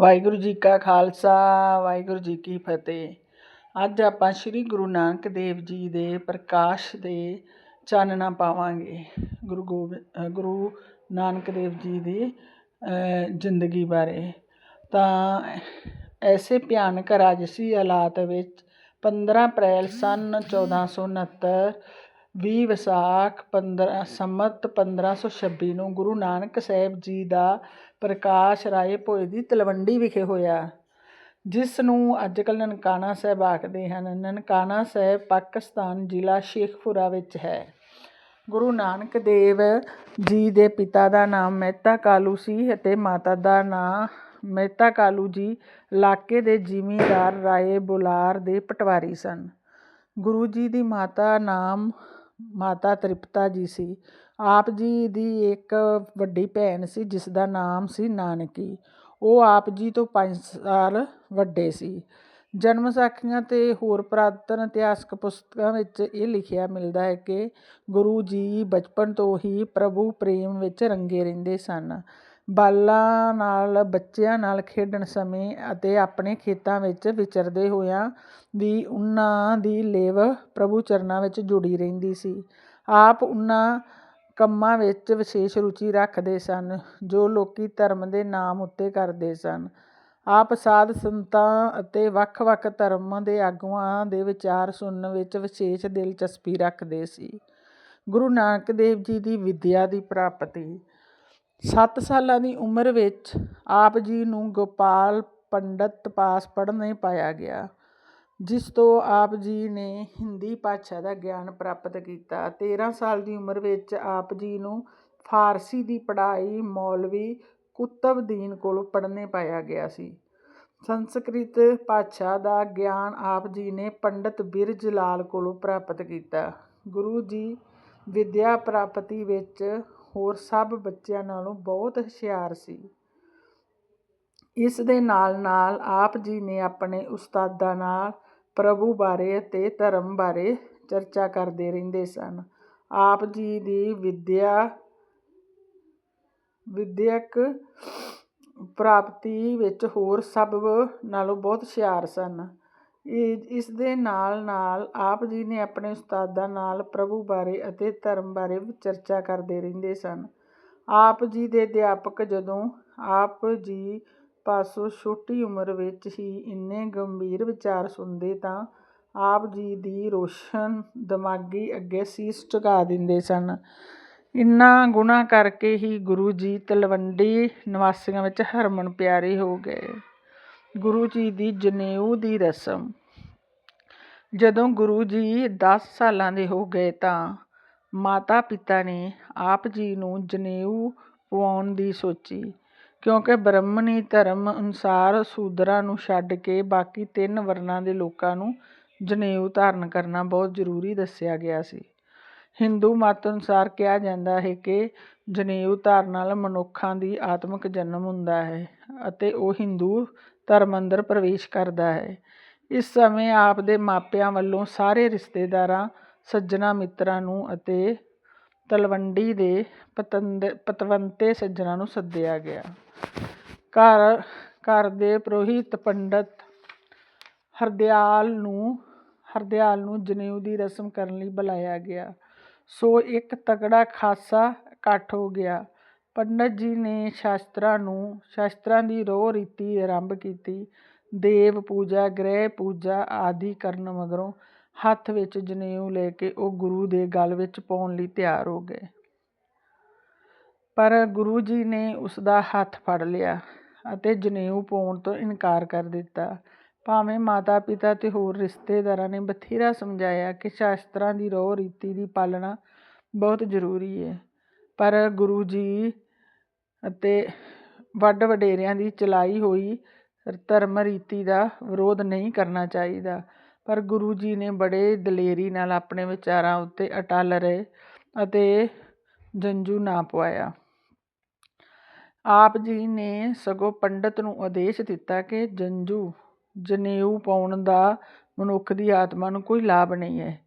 ਵਾਹਿਗੁਰੂ ਜੀ ਕਾ ਖਾਲਸਾ, ਵਾਹਿਗੁਰੂ ਜੀ ਕੀ ਫਤਿਹ। ਅੱਜ ਆਪਾਂ ਸ੍ਰੀ ਗੁਰੂ ਨਾਨਕ ਦੇਵ ਜੀ ਦੇ ਪ੍ਰਕਾਸ਼ ਦੇ ਚਾਨਣਾ ਪਾਵਾਂਗੇ। ਗੁਰੂ ਗੋਬਿੰਦ ਗੁਰੂ ਨਾਨਕ ਦੇਵ ਜੀ ਦੀ ਜ਼ਿੰਦਗੀ ਬਾਰੇ। ਤਾਂ ਐਸੇ ਭਿਆਨਕ ਰਾਜਸੀ ਹਾਲਾਤ ਵਿੱਚ 15 ਅਪ੍ਰੈਲ ਸਨ 1469 ਵੀਹ ਵਿਸਾਖ 15 ਸੰਮਤ 1526 ਨੂੰ ਗੁਰੂ ਨਾਨਕ ਸਾਹਿਬ ਜੀ ਦਾ ਪ੍ਰਕਾਸ਼ ਰਾਏ ਭੋਏ ਦੀ ਤਲਵੰਡੀ ਵਿਖੇ ਹੋਇਆ, ਜਿਸ ਨੂੰ ਅੱਜ ਕੱਲ੍ਹ ਨਨਕਾਣਾ ਸਾਹਿਬ ਆਖਦੇ ਹਨ। ਨਨਕਾਣਾ ਸਾਹਿਬ ਪਾਕਿਸਤਾਨ ਜ਼ਿਲ੍ਹਾ ਸ਼ੇਖਪੁਰਾ ਵਿੱਚ ਹੈ। ਗੁਰੂ ਨਾਨਕ ਦੇਵ ਜੀ ਦੇ ਪਿਤਾ ਦਾ ਨਾਮ ਮਹਿਤਾ ਕਾਲੂ ਸੀ ਅਤੇ ਮਾਤਾ ਦਾ ਨਾਮ ਮਹਿਤਾ ਕਾਲੂ ਜੀ ਇਲਾਕੇ ਦੇ ਜ਼ਿਮੀਂਦਾਰ ਰਾਏ ਬੁਲਾਰ ਦੇ ਪਟਵਾਰੀ ਸਨ। ਗੁਰੂ ਜੀ ਦੀ ਮਾਤਾ ਨਾਮ ਮਾਤਾ ਤ੍ਰਿਪਤਾ ਜੀ ਸੀ। ਆਪ ਜੀ ਦੀ ਇੱਕ ਵੱਡੀ ਭੈਣ ਸੀ ਜਿਸ ਦਾ ਨਾਮ ਸੀ ਨਾਨਕੀ। ਉਹ ਆਪ ਜੀ ਤੋਂ ਪੰਜ ਸਾਲ ਵੱਡੇ ਸੀ। ਜਨਮ ਸਾਖੀਆਂ ਤੇ ਹੋਰ ਪੁਰਾਤਨ ਇਤਿਹਾਸਕ ਪੁਸਤਕਾਂ ਵਿੱਚ ਇਹ ਲਿਖਿਆ ਮਿਲਦਾ ਹੈ ਕਿ ਗੁਰੂ ਜੀ ਬਚਪਨ ਤੋਂ ਹੀ ਪ੍ਰਭੂ ਪ੍ਰੇਮ ਵਿੱਚ ਰੰਗੇ ਰਹਿੰਦੇ ਸਨ। ਬਾਲਾਂ ਨਾਲ, ਬੱਚਿਆਂ ਨਾਲ ਖੇਡਣ ਸਮੇਂ ਅਤੇ ਆਪਣੇ ਖੇਤਾਂ ਵਿੱਚ ਵਿਚਰਦੇ ਹੋਇਆਂ ਵੀ ਉਹਨਾਂ ਦੀ ਲੇਵ ਪ੍ਰਭੂ ਚਰਨਾਂ ਵਿੱਚ ਜੁੜੀ ਰਹਿੰਦੀ ਸੀ। ਆਪ ਉਹਨਾਂ ਕੰਮਾਂ ਵਿੱਚ ਵਿਸ਼ੇਸ਼ ਰੁਚੀ ਰੱਖਦੇ ਸਨ, ਜੋ ਲੋਕ ਧਰਮ ਦੇ ਨਾਮ ਉੱਤੇ ਕਰਦੇ ਸਨ। ਆਪ ਸਾਧ ਸੰਤਾਂ ਅਤੇ ਵੱਖ-ਵੱਖ ਧਰਮਾਂ ਦੇ ਆਗੂਆਂ ਦੇ ਵਿਚਾਰ ਸੁਣਨ ਵਿੱਚ ਵਿਸ਼ੇਸ਼ ਦਿਲਚਸਪੀ ਰੱਖਦੇ ਸੀ। ਗੁਰੂ ਨਾਨਕ ਦੇਵ ਜੀ ਦੀ ਵਿੱਦਿਆ ਦੀ ਪ੍ਰਾਪਤੀ ਸੱਤ ਸਾਲਾਂ ਦੀ ਉਮਰ ਵਿੱਚ ਆਪ ਜੀ ਨੂੰ ਗੋਪਾਲ ਪੰਡਤ ਪਾਸ ਪੜ੍ਹਨੇ ਪਾਇਆ ਗਿਆ, ਜਿਸ ਤੋਂ ਆਪ ਜੀ ਨੇ ਹਿੰਦੀ ਭਾਸ਼ਾ ਦਾ ਗਿਆਨ ਪ੍ਰਾਪਤ ਕੀਤਾ। 13 ਸਾਲ ਦੀ ਉਮਰ ਵਿੱਚ ਆਪ ਜੀ ਨੂੰ ਫਾਰਸੀ ਦੀ ਪੜ੍ਹਾਈ ਮੌਲਵੀ ਕੁਤਬਦੀਨ ਕੋਲੋਂ ਪੜ੍ਹਨੇ ਪਾਇਆ ਗਿਆ ਸੀ। ਸੰਸਕ੍ਰਿਤ ਭਾਸ਼ਾ ਦਾ ਗਿਆਨ ਆਪ ਜੀ ਨੇ ਪੰਡਤ ਬਿਰਜ ਲਾਲ ਕੋਲੋਂ ਪ੍ਰਾਪਤ ਕੀਤਾ। ਗੁਰੂ ਜੀ ਵਿਦਿਆ ਪ੍ਰਾਪਤੀ ਵਿੱਚ ਹੋਰ ਸਭ ਬੱਚਿਆਂ ਨਾਲੋਂ ਬਹੁਤ ਹੁਸ਼ਿਆਰ ਸੀ। ਇਸ ਦੇ ਨਾਲ ਨਾਲ ਆਪ ਜੀ ਨੇ ਆਪਣੇ ਉਸਤਾਦਾਂ ਨਾਲ ਪ੍ਰਭੂ ਬਾਰੇ ਅਤੇ ਧਰਮ ਬਾਰੇ ਚਰਚਾ ਕਰਦੇ ਰਹਿੰਦੇ ਸਨ। ਆਪ ਜੀ ਦੀ ਵਿਦਿਆ, ਵਿਦਿਅਕ ਪ੍ਰਾਪਤੀ ਵਿੱਚ ਹੋਰ ਸਭ ਨਾਲੋਂ ਬਹੁਤ ਹੁਸ਼ਿਆਰ ਸਨ। ਇਸ ਦੇ ਨਾਲ ਨਾਲ ਆਪ ਜੀ ਨੇ ਆਪਣੇ ਉਸਤਾਦਾਂ ਨਾਲ ਪ੍ਰਭੂ ਬਾਰੇ ਅਤੇ ਧਰਮ ਬਾਰੇ ਚਰਚਾ ਕਰਦੇ ਰਹਿੰਦੇ ਸਨ। ਆਪ ਜੀ ਦੇ ਅਧਿਆਪਕ ਜਦੋਂ ਆਪ ਜੀ ਪਾਸੋਂ ਛੋਟੀ ਉਮਰ ਵਿੱਚ ਹੀ ਇੰਨੇ ਗੰਭੀਰ ਵਿਚਾਰ ਸੁਣਦੇ ਤਾਂ ਆਪ ਜੀ ਦੀ ਰੋਸ਼ਨ ਦਿਮਾਗੀ ਅੱਗੇ ਸੀਸ ਝੁਕਾ ਦਿੰਦੇ ਸਨ। ਇਨ੍ਹਾਂ ਗੁਣਾਂ ਕਰਕੇ ਹੀ ਗੁਰੂ ਜੀ ਤਲਵੰਡੀ ਨਿਵਾਸੀਆਂ ਵਿੱਚ ਹਰਮਨ ਪਿਆਰੇ ਹੋ ਗਏ। ਗੁਰੂ ਜੀ ਦੀ ਜਨੇਊ ਦੀ ਰਸਮ। ਜਦੋਂ ਗੁਰੂ ਜੀ 10 ਸਾਲਾਂ ਦੇ ਹੋ ਗਏ ਤਾਂ ਮਾਤਾ ਪਿਤਾ ਨੇ ਆਪ ਜੀ ਨੂੰ ਜਨੇਊ ਪਵਾਉਣ ਦੀ ਸੋਚੀ, ਕਿਉਂਕਿ ਬ੍ਰਾਹਮਣੀ ਧਰਮ ਅਨੁਸਾਰ ਸੂਦਰਾਂ ਨੂੰ ਛੱਡ ਕੇ ਬਾਕੀ ਤਿੰਨ ਵਰਨਾਂ ਦੇ ਲੋਕਾਂ ਨੂੰ ਜਨੇਊ ਧਾਰਨ ਕਰਨਾ ਬਹੁਤ ਜ਼ਰੂਰੀ ਦੱਸਿਆ ਗਿਆ ਸੀ। ਹਿੰਦੂ ਮਤ ਅਨੁਸਾਰ ਕਿਹਾ ਜਾਂਦਾ ਹੈ ਕਿ ਜਨੇਊ ਧਾਰਨ ਨਾਲ ਮਨੁੱਖਾਂ ਦੀ ਆਤਮਿਕ ਜਨਮ ਹੁੰਦਾ ਹੈ ਅਤੇ ਉਹ ਹਿੰਦੂ ਧਰਮ ਅੰਦਰ ਪ੍ਰਵੇਸ਼ ਕਰਦਾ ਹੈ। ਇਸ ਸਮੇਂ ਆਪ ਦੇ ਮਾਪਿਆਂ ਵੱਲੋਂ ਸਾਰੇ ਰਿਸ਼ਤੇਦਾਰਾਂ, ਸੱਜਣਾ ਮਿੱਤਰਾਂ ਨੂੰ ਅਤੇ ਤਲਵੰਡੀ ਦੇ ਪਤੰਦ, ਪਤਵੰਤੇ ਸੱਜਣਾ ਨੂੰ ਸੱਦਿਆ ਗਿਆ। ਘਰ ਘਰ ਦੇ ਪ੍ਰੋਹਿਤ ਪੰਡਤ ਹਰਦਿਆਲ ਨੂੰ ਹਰਦਿਆਲ ਨੂੰ ਜਨੇਊ ਦੀ ਰਸਮ ਕਰਨ ਲਈ ਬੁਲਾਇਆ ਗਿਆ। ਸੋ ਇੱਕ ਤਕੜਾ ਖਾਸਾ ਇਕੱਠ ਹੋ ਗਿਆ। ਪੰਡਤ ਜੀ ਨੇ ਸ਼ਾਸਤਰਾਂ ਨੂੰ, ਸ਼ਾਸਤਰਾਂ ਦੀ ਰੋਹ ਰੀਤੀ ਆਰੰਭ ਕੀਤੀ। ਦੇਵ ਪੂਜਾ, ਗ੍ਰਹਿ ਪੂਜਾ ਆਦਿ ਕਰਨ ਮਗਰੋਂ ਹੱਥ ਵਿੱਚ ਜਨੇਊ ਲੈ ਕੇ ਉਹ ਗੁਰੂ ਦੇ ਗਲ ਵਿੱਚ ਪਾਉਣ ਲਈ ਤਿਆਰ ਹੋ ਗਏ। ਪਰ ਗੁਰੂ ਜੀ ਨੇ ਉਸ ਦਾ ਹੱਥ ਫੜ ਲਿਆ ਅਤੇ ਜਨੇਊ ਪਾਉਣ ਤੋਂ ਇਨਕਾਰ ਕਰ ਦਿੱਤਾ। ਭਾਵੇਂ ਮਾਤਾ ਪਿਤਾ ਤੇ ਹੋਰ ਰਿਸ਼ਤੇਦਾਰਾਂ ਨੇ ਬਥੇਰਾ ਸਮਝਾਇਆ ਕਿ ਸ਼ਾਸਤਰਾਂ ਦੀ ਰੋਹ ਰੀਤੀ ਦੀ ਪਾਲਣਾ ਬਹੁਤ ਜ਼ਰੂਰੀ ਹੈ, ਪਰ ਗੁਰੂ ਜੀ ਅਤੇ ਵੱਡ ਵਡੇਰਿਆਂ ਦੀ ਚਲਾਈ ਹੋਈ ਧਰਮ ਰੀਤੀ ਦਾ ਵਿਰੋਧ ਨਹੀਂ ਕਰਨਾ ਚਾਹੀਦਾ। ਪਰ ਗੁਰੂ ਜੀ ਨੇ ਬੜੇ ਦਲੇਰੀ ਨਾਲ ਆਪਣੇ ਵਿਚਾਰਾਂ ਉੱਤੇ ਅਟੱਲ ਰਹੇ ਅਤੇ ਜੰਜੂ ਨਾ ਪਵਾਇਆ। ਆਪ ਜੀ ਨੇ ਸਗੋਂ ਪੰਡਤ ਨੂੰ ਆਦੇਸ਼ ਦਿੱਤਾ ਕਿ ਜੰਜੂ ਜਨੇਊ ਪਾਉਣ ਦਾ ਮਨੁੱਖ ਦੀ ਆਤਮਾ ਨੂੰ ਕੋਈ ਲਾਭ ਨਹੀਂ ਹੈ।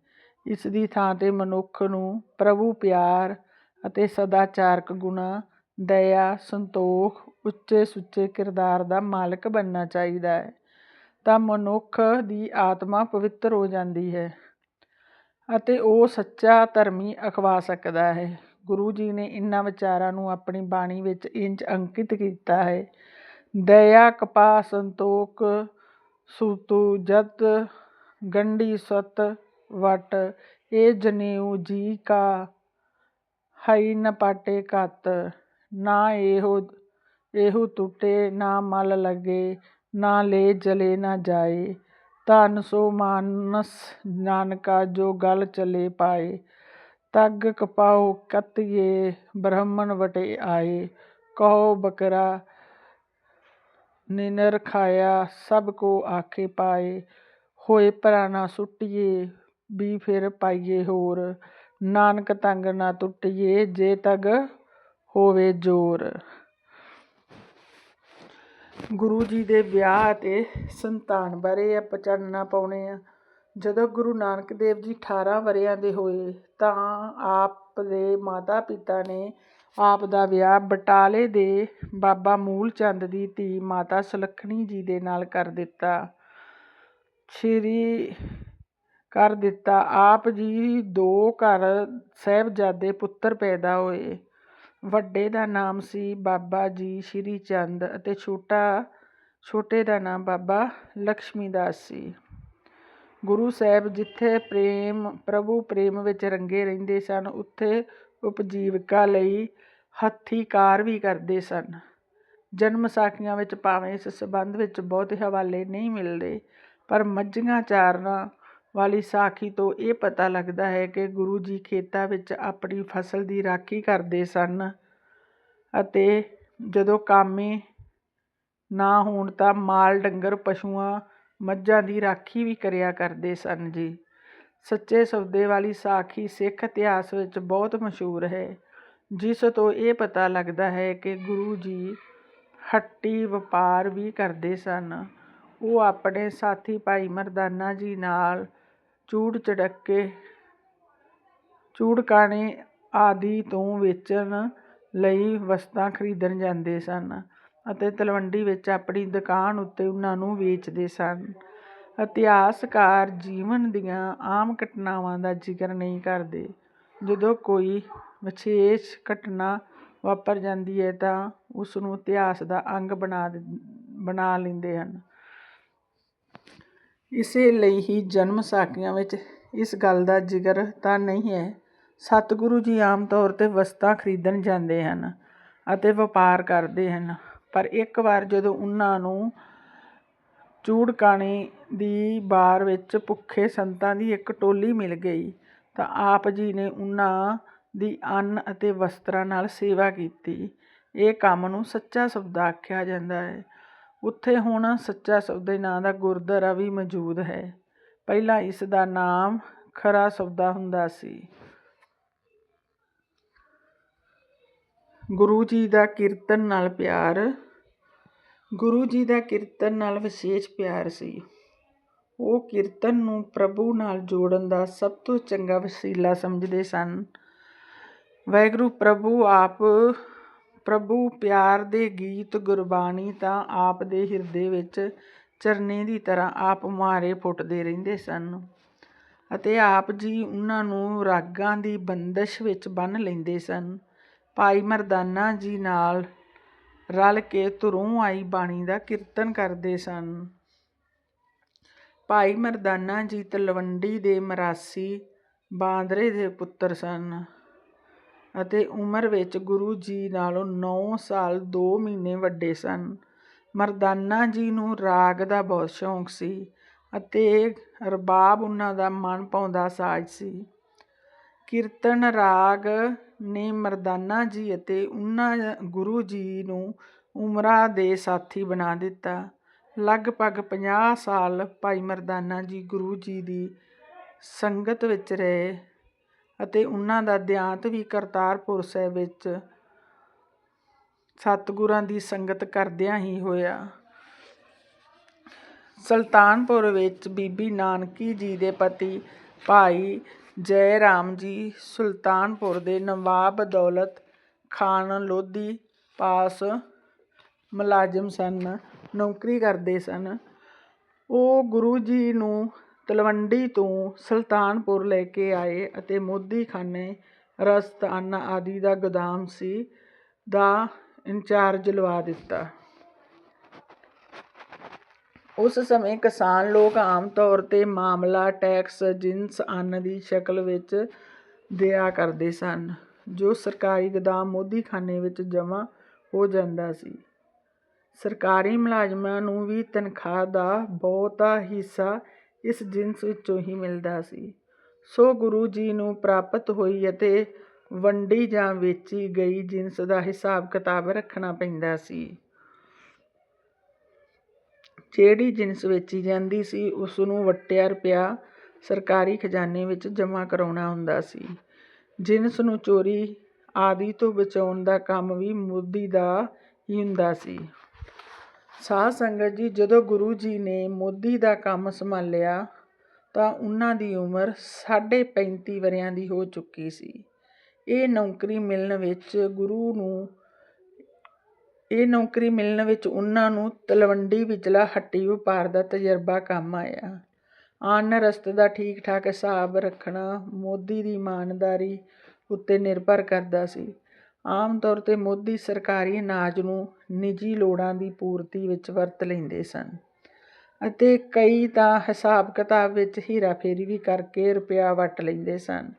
ਇਸ ਦੀ ਥਾਂ ਤੇ ਮਨੁੱਖ ਨੂੰ ਪ੍ਰਭੂ ਪਿਆਰ ਅਤੇ ਸਦਾਚਾਰਕ ਗੁਣਾ ਦਇਆ, ਸੰਤੋਖ, ਉੱਚੇ ਸੁੱਚੇ ਕਿਰਦਾਰ ਦਾ ਮਾਲਕ ਬਣਨਾ ਚਾਹੀਦਾ ਹੈ। ਤਾਂ ਮਨੁੱਖ ਦੀ ਆਤਮਾ ਪਵਿੱਤਰ ਹੋ ਜਾਂਦੀ ਹੈ ਅਤੇ ਉਹ ਸੱਚਾ ਧਰਮੀ ਅਖਵਾ ਸਕਦਾ ਹੈ। ਗੁਰੂ ਜੀ ਨੇ ਇਨ੍ਹਾਂ ਵਿਚਾਰਾਂ ਨੂੰ ਆਪਣੀ ਬਾਣੀ ਵਿੱਚ ਇੰਜ ਅੰਕਿਤ ਕੀਤਾ ਹੈ, ਦਇਆ ਕਪਾ ਸੰਤੋਖ, ਸੂਤੂ, ਜਤ, ਗੰਢੀ, ਸਤ, ਵਟ, ਇਹ ਜਨੇਊ ਜੀ ਕਾ, ਹਈ ਨ ਪਾਟੇ ਘਤ ਨਾ ਇਹੋ ਇਹੋ ਟੁੱਟੇ, ਨਾ ਮਲ ਲਗੇ, ਨਾ ਲੈ ਜਲੇ ਨਾ ਜਾਏ। ਧਨ ਸੋ ਮਾਨਸ ਨਾਨਕਾ ਜੋ ਗਲ ਚਲੇ ਪਾਏ। ਤਗ ਕਪਾਉ ਕਤਿਏ, ਬ੍ਰਹਮਣ ਵਟੇ ਆਏ। ਕਹੋ ਬਕਰਾ, ਨਿਨਰ ਖਾਇਆ ਸਭ ਕੋ ਆਖੇ ਪਾਏ। ਹੋਏ ਪ੍ਰਾਣਾ ਸੁਟਿਏ, ਵੀ ਫਿਰ ਪਾਈਏ ਹੋਰ। ਨਾਨਕ ਤੰਗ ਨਾ ਟੁੱਟਿਏ, ਜੇ ਤਗ ਹੋਵੇ ਜੋਰ। ਗੁਰੂ ਜੀ ਦੇ ਵਿਆਹ ਅਤੇ ਸੰਤਾਨ ਬਾਰੇ ਆਪਾਂ ਚਾਨਣਾ ਪਾਉਣੇ ਆ। ਜਦੋਂ ਗੁਰੂ ਨਾਨਕ ਦੇਵ ਜੀ 18 ਵਰ੍ਹਿਆਂ ਦੇ ਹੋਏ, ਤਾਂ ਆਪ ਦੇ ਮਾਤਾ ਪਿਤਾ ਨੇ ਆਪ ਦਾ ਵਿਆਹ ਬਟਾਲੇ ਦੇ ਬਾਬਾ ਮੂਲ ਚੰਦ ਦੀ ਧੀ ਮਾਤਾ ਸੁਲੱਖਣੀ ਜੀ ਦੇ ਨਾਲ ਕਰ ਦਿੱਤਾ। ਸ਼੍ਰੀ ਕਰ ਦਿੱਤਾ। ਆਪ ਜੀ ਦੋ ਘਰ ਸਾਹਿਬਜ਼ਾਦੇ ਪੁੱਤਰ ਪੈਦਾ ਹੋਏ। ਵੱਡੇ ਦਾ ਨਾਮ ਸੀ ਬਾਬਾ ਜੀ ਸ਼੍ਰੀ ਚੰਦ ਅਤੇ ਛੋਟਾ, ਛੋਟੇ ਦਾ ਨਾਮ ਬਾਬਾ ਲక్ష్ਮੀ ਦਾਸ ਸੀ। ਗੁਰੂ ਸਾਹਿਬ ਜਿੱਥੇ ਪ੍ਰੇਮ, ਪ੍ਰਭੂ ਪ੍ਰੇਮ ਵਿੱਚ ਰੰਗੇ ਰਹਿੰਦੇ ਸਨ, ਉੱਥੇ ਉਪਜੀਵਕਾ ਲਈ ਹੱਥੀਂ ਕਾਰ ਵੀ ਕਰਦੇ ਸਨ। ਜਨਮ ਸਾਖੀਆਂ ਵਿੱਚ ਭਾਵੇਂ ਇਸ ਸਬੰਧ ਵਿੱਚ ਬਹੁਤੇ ਹਵਾਲੇ ਨਹੀਂ ਮਿਲਦੇ, ਪਰ ਮੱਝੀਆਂ ਚਾਰਨਾ ਵਾਲੀ ਸਾਖੀ ਤੋਂ ਇਹ ਪਤਾ ਲੱਗਦਾ ਹੈ ਕਿ ਗੁਰੂ ਜੀ ਖੇਤਾਂ ਵਿੱਚ ਆਪਣੀ ਫਸਲ ਦੀ ਰਾਖੀ ਕਰਦੇ ਸਨ ਅਤੇ ਜਦੋਂ ਕਾਮੇ ਨਾ ਹੋਣ ਤਾਂ ਮਾਲ, ਡੰਗਰ, ਪਸ਼ੂਆਂ, ਮੱਝਾਂ ਦੀ ਰਾਖੀ ਵੀ ਕਰਿਆ ਕਰਦੇ ਸਨ ਜੀ। ਸੱਚੇ ਸੌਦੇ ਵਾਲੀ ਸਾਖੀ ਸਿੱਖ ਇਤਿਹਾਸ ਵਿੱਚ ਬਹੁਤ ਮਸ਼ਹੂਰ ਹੈ, ਜਿਸ ਤੋਂ ਇਹ ਪਤਾ ਲੱਗਦਾ ਹੈ ਕਿ ਗੁਰੂ ਜੀ ਹੱਟੀ ਵਪਾਰ ਵੀ ਕਰਦੇ ਸਨ। ਉਹ ਆਪਣੇ ਸਾਥੀ ਭਾਈ ਮਰਦਾਨਾ ਜੀ ਨਾਲ ਚੂੜ ਚੜੱਕੇ ਚੂੜਕਾਣੇ ਆਦਿ ਤੋਂ ਵੇਚਣ ਲਈ ਵਸਤਾਂ ਖਰੀਦਣ ਜਾਂਦੇ ਸਨ ਅਤੇ ਤਲਵੰਡੀ ਵਿੱਚ ਆਪਣੀ ਦੁਕਾਨ ਉੱਤੇ ਉਹਨਾਂ ਨੂੰ ਵੇਚਦੇ ਸਨ। ਇਤਿਹਾਸਕਾਰ ਜੀਵਨ ਦੀਆਂ ਆਮ ਘਟਨਾਵਾਂ ਦਾ ਜ਼ਿਕਰ ਨਹੀਂ ਕਰਦੇ। ਜਦੋਂ ਕੋਈ ਵਿਸ਼ੇਸ਼ ਘਟਨਾ ਵਾਪਰ ਜਾਂਦੀ ਹੈ ਤਾਂ ਉਸ ਨੂੰ ਇਤਿਹਾਸ ਦਾ ਅੰਗ ਬਣਾ ਬਣਾ ਲੈਂਦੇ ਹਨ। ਇਸੇ ਲਈ ਹੀ ਜਨਮ ਸਾਖੀਆਂ ਵਿੱਚ ਇਸ ਗੱਲ ਦਾ ਜ਼ਿਕਰ ਤਾਂ ਨਹੀਂ ਹੈ। ਸਤਿਗੁਰੂ ਜੀ ਆਮ ਤੌਰ 'ਤੇ ਵਸਤਾਂ ਖਰੀਦਣ ਜਾਂਦੇ ਹਨ ਅਤੇ ਵਪਾਰ ਕਰਦੇ ਹਨ, ਪਰ ਇੱਕ ਵਾਰ ਜਦੋਂ ਉਹਨਾਂ ਨੂੰ ਚੂੜਕਾਣੇ ਦੀ ਬਾਰ ਵਿੱਚ ਭੁੱਖੇ ਸੰਤਾਂ ਦੀ ਇੱਕ ਟੋਲੀ ਮਿਲ ਗਈ, ਤਾਂ ਆਪ ਜੀ ਨੇ ਉਹਨਾਂ ਦੀ ਅੰਨ ਅਤੇ ਵਸਤਰਾਂ ਨਾਲ ਸੇਵਾ ਕੀਤੀ। ਇਹ ਕੰਮ ਨੂੰ ਸੱਚਾ ਸੌਦਾ ਆਖਿਆ ਜਾਂਦਾ ਹੈ। ਉੱਥੇ ਹੁਣ ਸੱਚਾ ਸੌਦੇ ਨਾਂ ਦਾ ਗੁਰਦੁਆਰਾ ਵੀ ਮੌਜੂਦ ਹੈ। ਪਹਿਲਾਂ ਇਸ ਦਾ ਨਾਮ ਖਰਾ ਸੌਦਾ ਹੁੰਦਾ ਸੀ। ਗੁਰੂ ਜੀ ਦਾ ਕੀਰਤਨ ਨਾਲ ਪਿਆਰ, ਗੁਰੂ ਜੀ ਦਾ ਕੀਰਤਨ ਨਾਲ ਵਿਸ਼ੇਸ਼ ਪਿਆਰ ਸੀ। ਉਹ ਕੀਰਤਨ ਨੂੰ ਪ੍ਰਭੂ ਨਾਲ ਜੋੜਨ ਦਾ ਸਭ ਤੋਂ ਚੰਗਾ ਵਸੀਲਾ ਸਮਝਦੇ ਸਨ। ਵਾਹਿਗੁਰੂ ਪ੍ਰਭੂ ਆਪ ਪ੍ਰਭੂ ਪਿਆਰ ਦੇ ਗੀਤ ਗੁਰਬਾਣੀ ਤਾਂ ਆਪ ਦੇ ਹਿਰਦੇ ਵਿੱਚ ਝਰਨੇ ਦੀ ਤਰ੍ਹਾਂ ਆਪ ਮਾਰੇ ਫੁੱਟਦੇ ਰਹਿੰਦੇ ਸਨ ਅਤੇ ਆਪ ਜੀ ਉਹਨਾਂ ਨੂੰ ਰਾਗਾਂ ਦੀ ਬੰਦਸ਼ ਵਿੱਚ ਬੰਨ ਲੈਂਦੇ ਸਨ। ਭਾਈ ਮਰਦਾਨਾ ਜੀ ਨਾਲ ਰਲ ਕੇ ਧੁਰੋਂ ਆਈ ਬਾਣੀ ਦਾ ਕੀਰਤਨ ਕਰਦੇ ਸਨ। ਭਾਈ ਮਰਦਾਨਾ ਜੀ ਤਲਵੰਡੀ ਦੇ ਮਰਾਸੀ ਬਾਂਦਰੇ ਦੇ ਪੁੱਤਰ ਸਨ। ਅਤੇ ਉਮਰ ਵਿੱਚ ਗੁਰੂ ਜੀ ਨਾਲੋਂ 9 ਸਾਲ ਦੋ ਮਹੀਨੇ ਵੱਡੇ ਸਨ। ਮਰਦਾਨਾ ਜੀ ਨੂੰ ਰਾਗ ਦਾ ਬਹੁਤ ਸ਼ੌਂਕ ਸੀ ਅਤੇ ਰਬਾਬ ਉਹਨਾਂ ਦਾ ਮਨ ਪਾਉਂਦਾ ਸਾਜ਼ ਸੀ। ਕੀਰਤਨ ਰਾਗ ਨੇ ਮਰਦਾਨਾ ਜੀ ਅਤੇ ਉਹਨਾਂ ਗੁਰੂ ਜੀ ਨੂੰ ਉਮਰਾਂ ਦੇ ਸਾਥੀ ਬਣਾ ਦਿੱਤਾ। ਲਗਭਗ 50 ਸਾਲ ਭਾਈ ਮਰਦਾਨਾ ਜੀ ਗੁਰੂ ਜੀ ਦੀ ਸੰਗਤ ਵਿੱਚ ਰਹੇ। ਅਤੇ ਉਹਨਾਂ ਦਾ ਦੇਹਾਂਤ ਵੀ ਕਰਤਾਰਪੁਰ ਸਾਹਿਬ ਵਿੱਚ ਸਤਿਗੁਰਾਂ ਦੀ ਸੰਗਤ ਕਰਦਿਆਂ ਹੀ ਹੋਇਆ। ਸੁਲਤਾਨਪੁਰ ਵਿੱਚ ਬੀਬੀ ਨਾਨਕੀ ਜੀ ਦੇ ਪਤੀ ਭਾਈ ਜੈ ਰਾਮ ਜੀ ਸੁਲਤਾਨਪੁਰ ਦੇ ਨਵਾਬ ਦੌਲਤ ਖਾਨ ਲੋਧੀ ਪਾਸ ਮੁਲਾਜ਼ਮ ਸਨ, ਨੌਕਰੀ ਕਰਦੇ ਸਨ। ਉਹ ਗੁਰੂ ਜੀ ਨੂੰ ਤਲਵੰਡੀ ਤੋਂ ਸੁਲਤਾਨਪੁਰ ਲੈ ਕੇ ਆਏ ਅਤੇ ਮੋਦੀਖਾਨੇ ਰਸਦ ਅੰਨ ਆਦਿ ਦਾ ਗੋਦਾਮ ਸੀ ਦਾ ਇੰਚਾਰਜ ਲਵਾ ਦਿੱਤਾ। ਉਸ ਸਮੇਂ ਕਿਸਾਨ ਲੋਕ ਆਮ ਤੌਰ ਤੇ ਮਾਮਲਾ ਟੈਕਸ, ਜਿਨਸ, ਅੰਨ ਦੀ ਸ਼ਕਲ ਵਿੱਚ ਦਿਆ ਕਰਦੇ ਸਨ, ਜੋ ਸਰਕਾਰੀ ਗੋਦਾਮ ਮੋਦੀਖਾਨੇ ਵਿੱਚ ਜਮ੍ਹਾਂ ਹੋ ਜਾਂਦਾ ਸੀ। ਸਰਕਾਰੀ ਮੁਲਾਜ਼ਮਾਂ ਨੂੰ ਵੀ ਤਨਖਾਹ ਦਾ ਬਹੁਤਾ ਹਿੱਸਾ ਇਸ ਜਿਨਸ ਵਿੱਚੋਂ ਹੀ ਮਿਲਦਾ ਸੀ। ਸੋ ਗੁਰੂ ਜੀ ਨੂੰ ਪ੍ਰਾਪਤ ਹੋਈ ਅਤੇ ਵੰਡੀ ਜਾਂ ਵੇਚੀ ਗਈ ਜਿਨਸ ਦਾ ਹਿਸਾਬ ਕਿਤਾਬ ਰੱਖਣਾ ਪੈਂਦਾ ਸੀ। ਜਿਹੜੀ ਜਿਨਸ ਵੇਚੀ ਜਾਂਦੀ ਸੀ ਉਸ ਨੂੰ ਵਟਿਆ ਰੁਪਿਆ ਸਰਕਾਰੀ ਖਜ਼ਾਨੇ ਵਿੱਚ ਜਮ੍ਹਾਂ ਕਰਾਉਣਾ ਹੁੰਦਾ ਸੀ। ਜਿਨਸ ਨੂੰ ਚੋਰੀ ਆਦਿ ਤੋਂ ਬਚਾਉਣ ਦਾ ਕੰਮ ਵੀ ਮੋਦੀ ਦਾ ਹੀ ਹੁੰਦਾ ਸੀ। ਸਾਧ ਸੰਗਤ ਜੀ, ਜਦੋਂ ਗੁਰੂ ਜੀ ਨੇ ਮੋਦੀ ਦਾ ਕੰਮ ਸੰਭਾਲਿਆ, ਤਾਂ ਉਹਨਾਂ ਦੀ ਉਮਰ ਸਾਢੇ ਪੈਂਤੀ ਵਰਿਆਂ ਦੀ ਹੋ ਚੁੱਕੀ ਸੀ। ਇਹ ਨੌਕਰੀ ਮਿਲਣ ਵਿੱਚ ਗੁਰੂ ਨੂੰ, ਇਹ ਨੌਕਰੀ ਮਿਲਣ ਵਿੱਚ ਉਹਨਾਂ ਨੂੰ ਤਲਵੰਡੀ ਵਿਚਲਾ ਹੱਟੀ ਵਪਾਰ ਦਾ ਤਜਰਬਾ ਕੰਮ ਆਇਆ। ਆਨ ਰਸਤੇ ਦਾ ਠੀਕ ਠਾਕ ਹਿਸਾਬ ਰੱਖਣਾ ਮੋਦੀ ਦੀ ਇਮਾਨਦਾਰੀ ਉੱਤੇ ਨਿਰਭਰ ਕਰਦਾ ਸੀ। ਆਮ ਤੌਰ ਤੇ ਮੋਦੀ ਸਰਕਾਰੀ ਅਨਾਜ ਨੂੰ ਨਿੱਜੀ ਲੋੜਾਂ ਦੀ ਪੂਰਤੀ ਵਿੱਚ ਵਰਤ ਲੈਂਦੇ ਸਨ ਅਤੇ ਕਈ ਤਾਂ ਹਿਸਾਬ ਕਿਤਾਬ ਵਿੱਚ ਹੀਰਾਫੇਰੀ ਵੀ ਕਰਕੇ ਰੁਪਇਆ ਵਟ ਲੈਂਦੇ ਸਨ।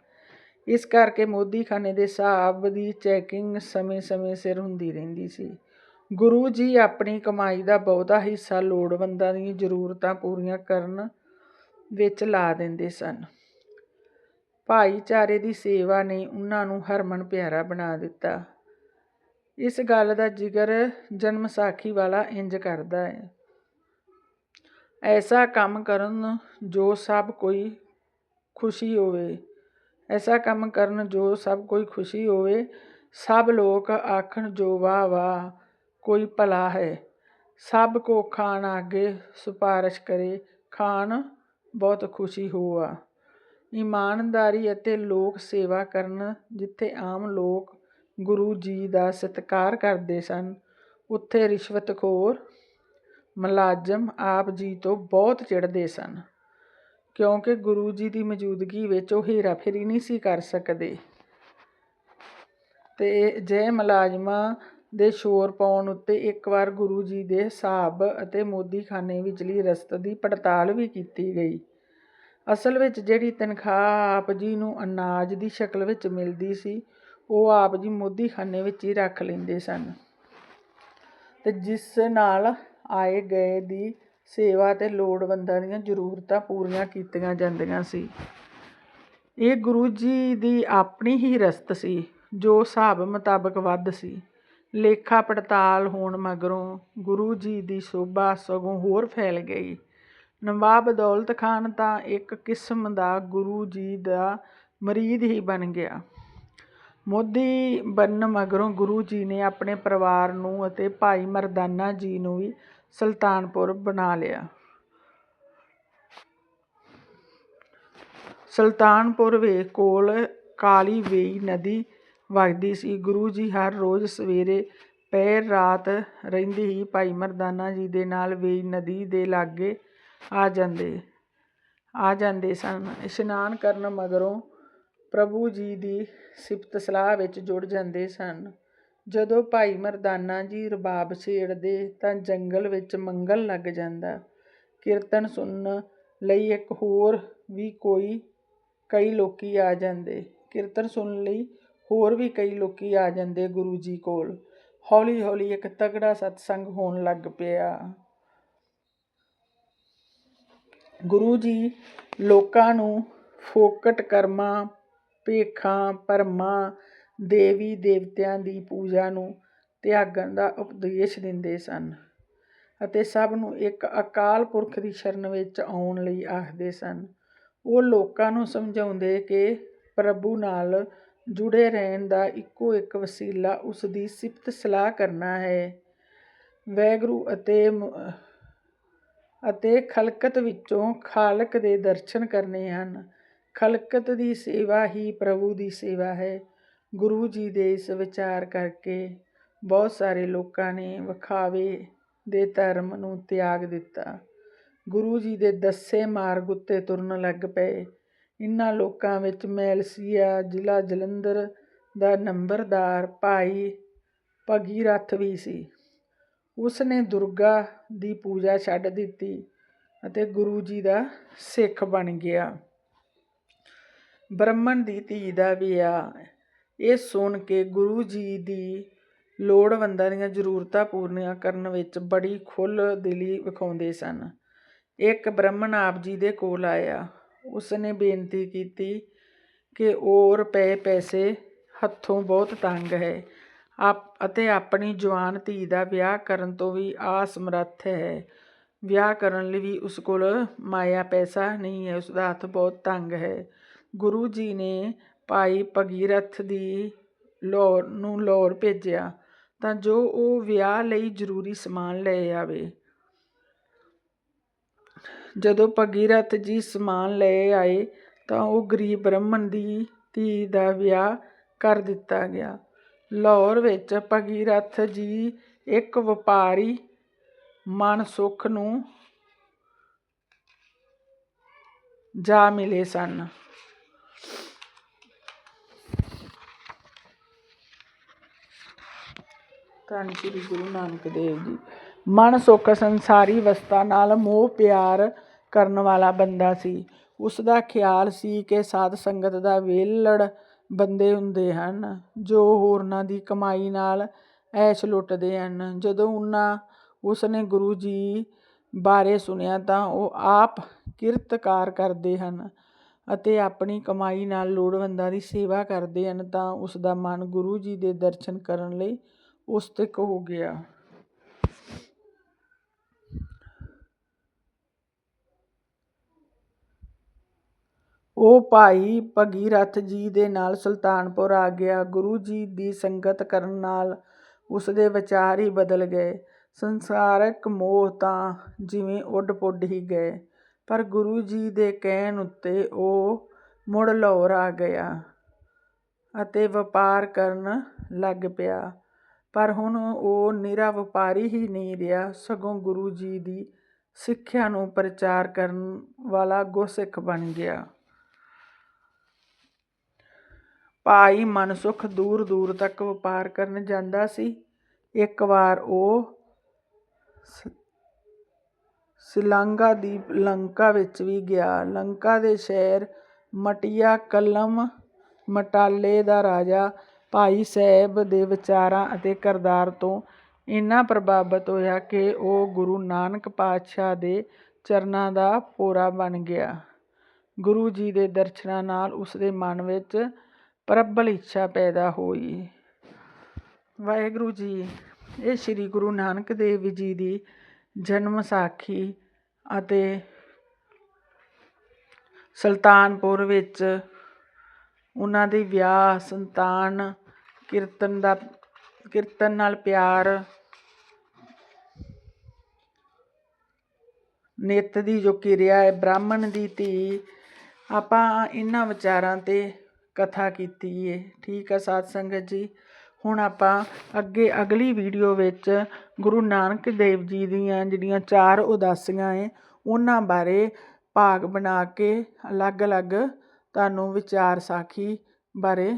ਇਸ ਕਰਕੇ ਮੋਦੀਖਾਨੇ ਦੇ ਹਿਸਾਬ ਦੀ ਚੈਕਿੰਗ ਸਮੇਂ-ਸਮੇਂ ਸਿਰ ਹੁੰਦੀ ਰਹਿੰਦੀ ਸੀ। ਗੁਰੂ ਜੀ ਆਪਣੀ ਕਮਾਈ ਦਾ ਬਹੁਤਾ ਹਿੱਸਾ ਲੋੜਵੰਦਾਂ ਦੀਆਂ ਜ਼ਰੂਰਤਾਂ ਪੂਰੀਆਂ ਕਰਨ ਵਿੱਚ ਲਾ ਦਿੰਦੇ ਸਨ। ਭਾਈਚਾਰੇ ਦੀ ਸੇਵਾ ਨੇ ਉਹਨਾਂ ਨੂੰ ਹਰਮਨ ਪਿਆਰਾ ਬਣਾ ਦਿੱਤਾ। ਇਸ ਗੱਲ ਦਾ ਜ਼ਿਕਰ ਜਨਮ ਸਾਖੀ ਵਾਲਾ ਇੰਜ ਕਰਦਾ ਹੈ। ਐਸਾ ਕੰਮ ਕਰਨ ਜੋ ਸਭ ਕੋਈ ਖੁਸ਼ੀ ਹੋਵੇ। ਐਸਾ ਕੰਮ ਕਰਨ ਜੋ ਸਭ ਕੋਈ ਖੁਸ਼ੀ ਹੋਵੇ। ਸਭ ਲੋਕ ਆਖਣ ਜੋ ਵਾਹ ਵਾਹ ਕੋਈ ਭਲਾ ਹੈ। ਸਭ ਕੋ ਖਾਣ ਆਗੇ, ਸਿਫਾਰਿਸ਼ ਕਰੇ। ਖਾਣ ਬਹੁਤ ਖੁਸ਼ੀ ਹੋਆ। ਇਮਾਨਦਾਰੀ ਅਤੇ ਲੋਕ ਸੇਵਾ ਕਰਨ, ਜਿੱਥੇ ਆਮ ਲੋਕ ਗੁਰੂ ਜੀ ਦਾ ਸਤਿਕਾਰ ਕਰਦੇ ਸਨ। ਉੱਥੇ ਰਿਸ਼ਵਤਖੋਰ ਮੁਲਾਜ਼ਮ ਆਪ ਜੀ ਤੋਂ ਬਹੁਤ ਚਿੜਦੇ ਸਨ, ਕਿਉਂਕਿ ਗੁਰੂ ਜੀ ਦੀ ਮੌਜੂਦਗੀ ਵਿੱਚ ਉਹ ਹੇਰਾਫੇਰੀ ਨਹੀਂ ਸੀ ਕਰ ਸਕਦੇ। ਤੇ ਜੇ ਮੁਲਾਜ਼ਮਾਂ ਦੇ ਸ਼ੋਰ ਪਾਉਣ ਉੱਤੇ ਇੱਕ ਵਾਰ ਗੁਰੂ ਜੀ ਦੇ ਹਿਸਾਬ ਅਤੇ ਮੋਦੀਖਾਨੇ ਵਿਚਲੀ ਰਸਤ ਦੀ ਪੜਤਾਲ ਵੀ ਕੀਤੀ ਗਈ ਅਸਲ ਵਿੱਚ ਜਿਹੜੀ ਤਨਖਾਹ ਆਪ ਜੀ ਨੂੰ ਅਨਾਜ ਦੀ ਸ਼ਕਲ ਵਿੱਚ ਮਿਲਦੀ ਸੀ, ਉਹ ਆਪ ਜੀ ਮੋਦੀਖਾਨੇ ਵਿੱਚ ਹੀ ਰੱਖ ਲੈਂਦੇ ਸਨ। ਤੇ ਜਿਸ ਨਾਲ ਆਏ ਗਏ ਦੀ ਸੇਵਾ ਤੇ ਲੋੜਵੰਦਾਂ ਦੀਆਂ ਜ਼ਰੂਰਤਾਂ ਪੂਰੀਆਂ ਕੀਤੀਆਂ ਜਾਂਦੀਆਂ ਸੀ। ਇਹ ਗੁਰੂ ਜੀ ਦੀ ਆਪਣੀ ਹੀ ਰਸਤ ਸੀ, ਜੋ ਹਿਸਾਬ ਮੁਤਾਬਕ ਵੱਧ ਸੀ। ਲੇਖਾ ਪੜਤਾਲ ਹੋਣ ਮਗਰੋਂ ਗੁਰੂ ਜੀ ਦੀ ਸੋਭਾ ਸਗੋਂ ਹੋਰ ਫੈਲ ਗਈ। ਨਵਾਬ ਦੌਲਤ ਖਾਨ ਤਾਂ ਇੱਕ ਕਿਸਮ ਦਾ ਗੁਰੂ ਜੀ ਦਾ ਮਰੀਦ ਹੀ ਬਣ ਗਿਆ। ਮੋਦੀ ਬਣਨ ਮਗਰੋਂ ਗੁਰੂ ਜੀ ਨੇ ਆਪਣੇ ਪਰਿਵਾਰ ਨੂੰ ਅਤੇ ਭਾਈ ਮਰਦਾਨਾ ਜੀ ਨੂੰ ਵੀ ਸੁਲਤਾਨਪੁਰ ਬਣਾ ਲਿਆ। ਸੁਲਤਾਨਪੁਰ ਵੇ ਕੋਲ ਕਾਲੀ ਵੇਈ ਨਦੀ ਵਗਦੀ ਸੀ। ਗੁਰੂ ਜੀ ਹਰ ਰੋਜ਼ ਸਵੇਰੇ ਪੈਰ ਰਾਤ ਰਹਿੰਦੀ ਹੀ ਭਾਈ ਮਰਦਾਨਾ ਜੀ ਦੇ ਨਾਲ ਵੇਈ ਨਦੀ ਦੇ ਲਾਗੇ ਆ ਜਾਂਦੇ ਆ ਜਾਂਦੇ ਸਨ। ਇਸ਼ਨਾਨ ਕਰਨ ਮਗਰੋਂ ਪ੍ਰਭੂ ਜੀ ਦੀ ਸਿਫਤ ਸਲਾਹ ਵਿੱਚ ਜੁੜ ਜਾਂਦੇ ਸਨ। ਜਦੋਂ ਭਾਈ ਮਰਦਾਨਾ ਜੀ ਰਬਾਬ ਛੇੜਦੇ ਤਾਂ ਜੰਗਲ ਵਿੱਚ ਮੰਗਲ ਲੱਗ ਜਾਂਦਾ। ਕੀਰਤਨ ਸੁਣਨ ਲਈ ਇੱਕ ਹੋਰ ਵੀ ਕੋਈ, ਕਈ ਲੋਕੀ ਆ ਜਾਂਦੇ। ਕੀਰਤਨ ਸੁਣਨ ਲਈ ਹੋਰ ਵੀ ਕਈ ਲੋਕੀ ਆ ਜਾਂਦੇ ਗੁਰੂ ਜੀ ਕੋਲ। ਹੌਲੀ ਹੌਲੀ ਇੱਕ ਤਗੜਾ ਸਤਸੰਗ ਹੋਣ ਲੱਗ ਪਿਆ। ਗੁਰੂ ਜੀ ਲੋਕਾਂ ਨੂੰ ਫੋਕਟ ਕਰਮਾਂ, ਭੇਖਾਂ, ਭਰਮਾਂ, ਦੇਵੀ ਦੇਵਤਿਆਂ ਦੀ ਪੂਜਾ ਨੂੰ ਤਿਆਗਣ ਦਾ ਉਪਦੇਸ਼ ਦਿੰਦੇ ਸਨ ਅਤੇ ਸਭ ਨੂੰ ਇੱਕ ਅਕਾਲ ਪੁਰਖ ਦੀ ਸ਼ਰਨ ਵਿੱਚ ਆਉਣ ਲਈ ਆਖਦੇ ਸਨ। ਉਹ ਲੋਕਾਂ ਨੂੰ ਸਮਝਾਉਂਦੇ ਕਿ ਪ੍ਰਭੂ ਨਾਲ ਜੁੜੇ ਰਹਿਣ ਦਾ ਇੱਕੋ ਇੱਕ ਵਸੀਲਾ ਉਸ ਦੀ ਸਿਫਤ ਸਲਾਹ ਕਰਨਾ ਹੈ। ਵੈਗੁਰੂ ਅਤੇ ਅਤੇ ਖਲਕਤ ਵਿੱਚੋਂ ਖਾਲਕ ਦੇ ਦਰਸ਼ਨ ਕਰਨੇ ਹਨ। ਖਲਕਤ ਦੀ ਸੇਵਾ ਹੀ ਪ੍ਰਭੂ ਦੀ ਸੇਵਾ ਹੈ। ਗੁਰੂ ਜੀ ਦੇ ਇਸ ਵਿਚਾਰ ਕਰਕੇ ਬਹੁਤ ਸਾਰੇ ਲੋਕਾਂ ਨੇ ਵਿਖਾਵੇ ਦੇ ਧਰਮ ਨੂੰ ਤਿਆਗ ਦਿੱਤਾ। ਗੁਰੂ ਜੀ ਦੇ ਦੱਸੇ ਮਾਰਗ ਉੱਤੇ ਤੁਰਨ ਲੱਗ ਪਏ। ਇਨ੍ਹਾਂ ਲੋਕਾਂ ਵਿੱਚ ਮੈਲਸੀਆ, ਜ਼ਿਲ੍ਹਾ ਜਲੰਧਰ ਦਾ ਨੰਬਰਦਾਰ ਭਾਈ ਭਗੀਰਥ ਵੀ ਸੀ। ਉਸ ਨੇ ਦੁਰਗਾ ਦੀ ਪੂਜਾ ਛੱਡ ਦਿੱਤੀ ਅਤੇ ਗੁਰੂ ਜੀ ਦਾ ਸਿੱਖ ਬਣ ਗਿਆ। ਬ੍ਰਾਹਮਣ ਦੀ ਧੀ ਦਾ ਵਿਆਹ। ਇਹ ਸੁਣ ਕੇ ਗੁਰੂ ਜੀ ਦੀ ਲੋੜਵੰਦਾਂ ਦੀਆਂ ਜ਼ਰੂਰਤਾਂ ਪੂਰੀਆਂ ਕਰਨ ਵਿੱਚ ਬੜੀ ਖੁੱਲ੍ਹ ਦਿਲੀ ਵਿਖਾਉਂਦੇ ਸਨ। ਇੱਕ ਬ੍ਰਾਹਮਣ ਆਪ ਜੀ ਦੇ ਕੋਲ ਆਇਆ। ਉਸ ਨੇ ਬੇਨਤੀ ਕੀਤੀ ਕਿ ਉਹ ਰੁਪਏ ਪੈਸੇ ਹੱਥੋਂ ਬਹੁਤ ਤੰਗ ਹੈ। ਆਪ ਅਤੇ ਆਪਣੀ ਜਵਾਨ ਧੀ ਦਾ ਵਿਆਹ ਕਰਨ ਤੋਂ ਵੀ ਅਸਮਰੱਥ ਹੈ। ਵਿਆਹ ਕਰਨ ਲਈ ਵੀ ਉਸ ਕੋਲ ਮਾਇਆ ਪੈਸਾ ਨਹੀਂ ਹੈ ਉਸ ਦਾ ਹੱਥ ਬਹੁਤ ਤੰਗ ਹੈ। ਗੁਰੂ ਜੀ ਨੇ ਭਾਈ ਭਗੀਰਥ ਦੀ ਲਾਹੌਰ ਨੂੰ ਲਾਹੌਰ ਭੇਜਿਆ ਤਾਂ ਜੋ ਉਹ ਵਿਆਹ ਲਈ ਜ਼ਰੂਰੀ ਸਮਾਨ ਲੈ ਆਵੇ। ਜਦੋਂ ਭਗੀਰਥ ਜੀ ਸਮਾਨ ਲੈ ਆਏ ਤਾਂ ਉਹ ਗਰੀਬ ਬ੍ਰਾਹਮਣ ਦੀ ਧੀ ਦਾ ਵਿਆਹ ਕਰ ਦਿੱਤਾ ਗਿਆ। ਲਾਹੌਰ ਵਿੱਚ ਭਗੀਰਥ ਜੀ ਇੱਕ ਵਪਾਰੀ ਮਨਸੁਖ ਨੂੰ ਜਾ ਮਿਲੇ ਸਨ। ਧੰਨ ਸ੍ਰੀ ਗੁਰੂ ਨਾਨਕ ਦੇਵ ਜੀ। ਮਨਸੁਖ ਸੰਸਾਰੀ ਵਸਤਾਂ ਨਾਲ ਮੋਹ ਪਿਆਰ ਕਰਨ ਵਾਲਾ ਬੰਦਾ ਸੀ। ਉਸ ਦਾ ਖਿਆਲ ਸੀ ਕਿ ਸਾਧ ਸੰਗਤ ਦਾ ਵਿਹਲੜ ਬੰਦੇ ਹੁੰਦੇ ਹਨ, ਜੋ ਹੋਰਨਾਂ ਦੀ ਕਮਾਈ ਨਾਲ ਐਸ਼ ਲੁੱਟਦੇ ਹਨ। ਜਦੋਂ ਉਹਨਾਂ ਉਸਨੇ ਗੁਰੂ ਜੀ ਬਾਰੇ ਸੁਣਿਆ ਤਾਂ ਉਹ ਆਪ ਕਿਰਤਕਾਰ ਕਰਦੇ ਹਨ ਅਤੇ ਆਪਣੀ ਕਮਾਈ ਨਾਲ ਲੋੜਵੰਦਾਂ ਦੀ ਸੇਵਾ ਕਰਦੇ ਹਨ ਤਾਂ ਉਸ ਦਾ ਮਨ ਗੁਰੂ ਜੀ ਦੇ ਦਰਸ਼ਨ ਕਰਨ ਲਈ ਉਸਤਿਕ ਹੋ ਗਿਆ। ਉਹ ਭਾਈ ਭਗੀਰਥ ਜੀ ਦੇ ਨਾਲ ਸੁਲਤਾਨਪੁਰ ਆ ਗਿਆ। ਗੁਰੂ ਜੀ ਦੀ ਸੰਗਤ ਕਰਨ ਨਾਲ ਉਸ ਦੇ ਵਿਚਾਰ ਹੀ ਬਦਲ ਗਏ। ਸੰਸਾਰਕ ਮੋਹ ਤਾਂ ਜਿਵੇਂ ਉੱਡ ਪੁੱਡ ਹੀ ਗਏ, ਪਰ ਗੁਰੂ ਜੀ ਦੇ ਕਹਿਣ ਉੱਤੇ ਉਹ ਮੁੜ ਲਾਹੌਰ ਆ ਗਿਆ ਅਤੇ ਵਪਾਰ ਕਰਨ ਲੱਗ ਪਿਆ। ਪਰ ਹੁਣ ਉਹ ਨਿਰਾ ਵਪਾਰੀ ਹੀ ਨਹੀਂ ਰਿਹਾ, ਸਗੋਂ ਗੁਰੂ ਜੀ ਦੀ ਸਿੱਖਿਆ ਨੂੰ ਪ੍ਰਚਾਰ ਕਰਨ ਵਾਲਾ ਗੁਰਸਿੱਖ ਬਣ ਗਿਆ। ਭਾਈ ਮਨਸੁਖ ਦੂਰ ਦੂਰ ਤੱਕ ਵਪਾਰ ਕਰਨ ਜਾਂਦਾ ਸੀ। ਇੱਕ ਵਾਰ ਉਹ ਸ਼ਿਲਾਂਗਾ ਦੀ ਲੰਕਾ ਵਿੱਚ ਵੀ ਗਿਆ। ਲੰਕਾ ਦੇ ਸ਼ਹਿਰ ਮਟੀਆ ਕਲਮ ਮਟਾਲੇ ਦਾ ਰਾਜਾ ਭਾਈ ਸਾਹਿਬ ਦੇ ਵਿਚਾਰਾਂ ਅਤੇ ਕਰਦਾਰ ਤੋਂ ਇੰਨਾ ਪ੍ਰਭਾਵਿਤ ਹੋਇਆ ਕਿ ਉਹ ਗੁਰੂ ਨਾਨਕ ਪਾਤਸ਼ਾਹ ਦੇ ਚਰਨਾਂ ਦਾ ਪੋਰਾ ਬਣ ਗਿਆ। ਗੁਰੂ ਜੀ ਦੇ ਦਰਸ਼ਨਾਂ ਨਾਲ ਉਸ ਦੇ ਮਨ ਵਿੱਚ ਪ੍ਰਬਲ ਇੱਛਾ ਪੈਦਾ ਹੋਈ। ਵਾਹਿਗੁਰੂ ਜੀ, ਇਹ ਸ੍ਰੀ ਗੁਰੂ ਨਾਨਕ ਦੇਵ ਜੀ ਦੀ ਜਨਮ ਸਾਖੀ ਅਤੇ ਸੁਲਤਾਨਪੁਰ ਵਿੱਚ ਉਹਨਾਂ ਦੇ ਵਿਆਹ, ਸੰਤਾਨ, ਕੀਰਤਨ ਦਾ, ਕੀਰਤਨ ਨਾਲ ਪਿਆਰ ਨਿੱਤ ਦੀ ਜੋ ਕਿਰਿਆ ਹੈ, ਬ੍ਰਾਹਮਣ ਦੀ ਧੀ, ਆਪਾਂ ਇਹਨਾਂ ਵਿਚਾਰਾਂ ਤੇ ਕਥਾ ਕੀਤੀ ਹੈ ਠੀਕ ਹੈ ਸਾਧ ਸੰਗਤ ਜੀ। ਹੁਣ ਆਪਾਂ ਅੱਗੇ ਅਗਲੀ ਵੀਡੀਓ ਵਿੱਚ ਗੁਰੂ ਨਾਨਕ ਦੇਵ ਜੀ ਦੀਆਂ ਜਿਹੜੀਆਂ ਚਾਰ ਉਦਾਸੀਆਂ ਹੈ ਉਹਨਾਂ ਬਾਰੇ ਭਾਗ ਬਣਾ ਕੇ ਅਲੱਗ-ਅਲੱਗ ਤੁਹਾਨੂੰ ਵਿਚਾਰ ਸਾਖੀ ਬਾਰੇ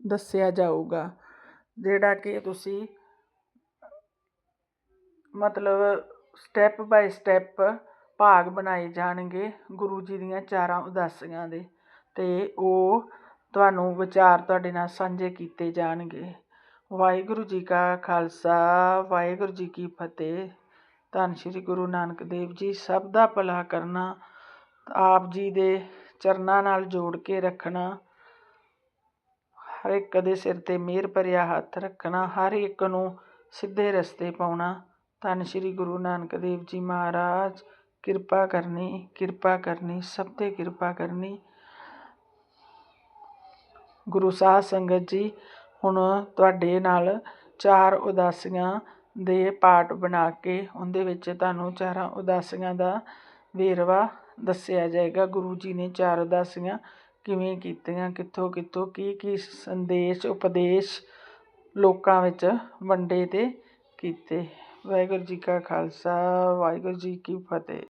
ਦੱਸਿਆ ਜਾਊਗਾ। ਜਿਹੜਾ ਕਿ ਤੁਸੀਂ ਮਤਲਬ ਸਟੈਪ ਬਾਈ ਸਟੈਪ ਭਾਗ ਬਣਾਏ ਜਾਣਗੇ ਗੁਰੂ ਜੀ ਦੀਆਂ ਚਾਰਾਂ ਉਦਾਸੀਆਂ ਦੇ। ਤੇ ਉਹ ਤੁਹਾਨੂੰ ਵਿਚਾਰ ਤੁਹਾਡੇ ਨਾਲ ਸਾਂਝੇ ਕੀਤੇ ਜਾਣਗੇ। ਵਾਹਿਗੁਰੂ ਜੀ ਕਾ ਖਾਲਸਾ, ਵਾਹਿਗੁਰੂ ਜੀ ਕੀ ਫਤਿਹ। ਧੰਨ ਸ਼੍ਰੀ ਗੁਰੂ ਨਾਨਕ ਦੇਵ ਜੀ, ਸਭ ਦਾ ਭਲਾ ਕਰਨਾ, ਆਪ ਜੀ ਦੇ ਚਰਨਾਂ ਨਾਲ ਜੋੜ ਕੇ ਰੱਖਣਾ, ਹਰ ਇੱਕ ਦੇ ਸਿਰ ਤੇ ਮਿਹਰ ਭਰਿਆ ਹੱਥ ਰੱਖਣਾ, ਹਰ ਇੱਕ ਨੂੰ ਸਿੱਧੇ ਰਸਤੇ ਪਾਉਣਾ। ਧੰਨ ਸ਼੍ਰੀ ਗੁਰੂ ਨਾਨਕ ਦੇਵ ਜੀ ਮਹਾਰਾਜ, ਕਿਰਪਾ ਕਰਨੀ ਕਿਰਪਾ ਕਰਨੀ, ਸਭ ਤੇ ਕਿਰਪਾ ਕਰਨੀ। ਗੁਰੂ ਸਾਹਿਬ ਸੰਗਤ ਜੀ, ਹੁਣ ਤੁਹਾਡੇ ਨਾਲ ਚਾਰ ਉਦਾਸੀਆਂ ਦੇ ਪਾਠ ਬਣਾ ਕੇ ਉਹਦੇ ਵਿੱਚ ਤੁਹਾਨੂੰ ਚਾਰਾਂ ਉਦਾਸੀਆਂ ਦਾ ਵੇਰਵਾ ਦੱਸਿਆ ਜਾਏਗਾ। ਗੁਰੂ ਜੀ ਨੇ ਚਾਰ ਉਦਾਸੀਆਂ ਕਿਵੇਂ ਕੀਤੀਆਂ, ਕਿੱਥੋਂ ਕਿੱਥੋਂ ਕੀ ਕੀ ਸੰਦੇਸ਼, ਉਪਦੇਸ਼ ਲੋਕਾਂ ਵਿੱਚ ਵੰਡੇ ਅਤੇ ਕੀਤੇ? ਵਾਹਿਗੁਰੂ ਜੀ ਕਾ ਖਾਲਸਾ, ਵਾਹਿਗੁਰੂ ਜੀ ਕੀ ਫਤਿਹ।